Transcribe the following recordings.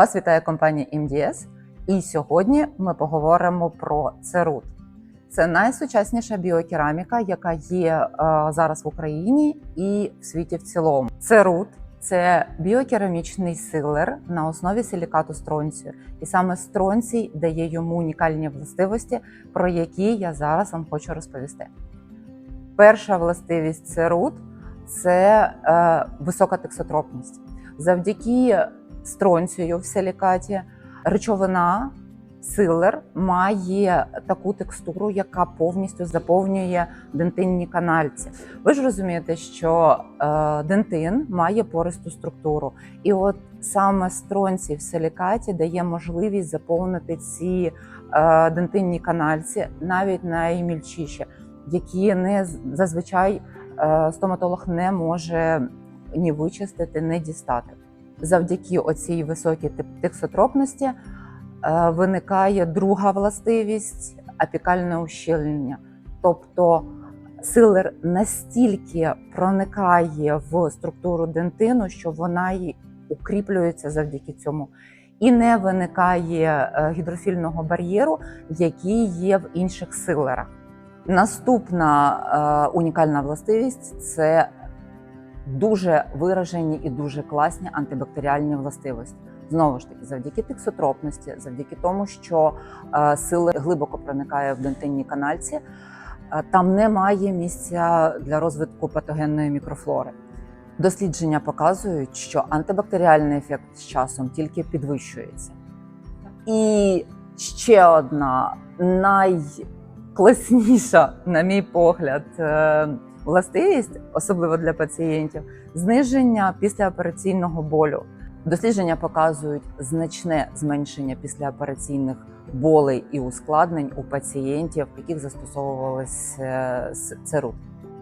Вас вітає компанія MDS, і сьогодні ми поговоримо про церут. Це найсучасніша біокераміка, яка є е, зараз в Україні і в світі в цілому. Церут це біокерамічний силер на основі силікату стронцію, і саме стронцій дає йому унікальні властивості, про які я зараз вам хочу розповісти. Перша властивість церут це е, висока тексотропність. Завдяки стронцію в силікаті речовина силер має таку текстуру, яка повністю заповнює дентинні канальці. Ви ж розумієте, що е, дентин має пористу структуру, і от саме стронцій в силікаті дає можливість заповнити ці е, дентинні канальці, навіть наймільчіші, які не зазвичай е, стоматолог не може ні вичистити, ні дістати. Завдяки оцій високій тексотропності е, виникає друга властивість апікальне ущільнення. Тобто силер настільки проникає в структуру дентину, що вона й укріплюється завдяки цьому. І не виникає е, гідрофільного бар'єру, який є в інших силерах. Наступна е, унікальна властивість це дуже виражені і дуже класні антибактеріальні властивості. Знову ж таки, завдяки тексотропності, завдяки тому, що е, сила глибоко проникає в дентинні канальці, е, там немає місця для розвитку патогенної мікрофлори. Дослідження показують, що антибактеріальний ефект з часом тільки підвищується. І ще одна найкласніша, на мій погляд, е, властивість, особливо для пацієнтів, зниження післяопераційного болю. Дослідження показують значне зменшення післяопераційних болей і ускладнень у пацієнтів, яких застосовувалися ЦРУ. с- церут.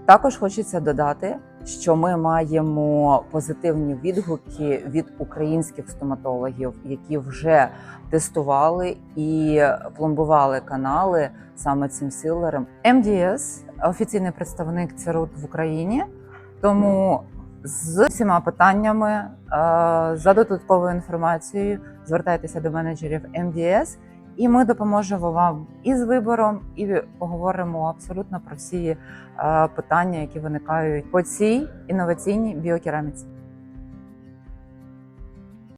Також хочеться додати, що ми маємо позитивні відгуки від українських стоматологів, які вже тестували і пломбували канали саме цим силером. МДС офіційний представник ЦРУТ в Україні, тому з всіма питаннями е, за додатковою інформацією звертайтеся до менеджерів МДС, і ми допоможемо вам і з вибором, і поговоримо абсолютно про всі е, питання, які виникають по цій інноваційній біокераміці.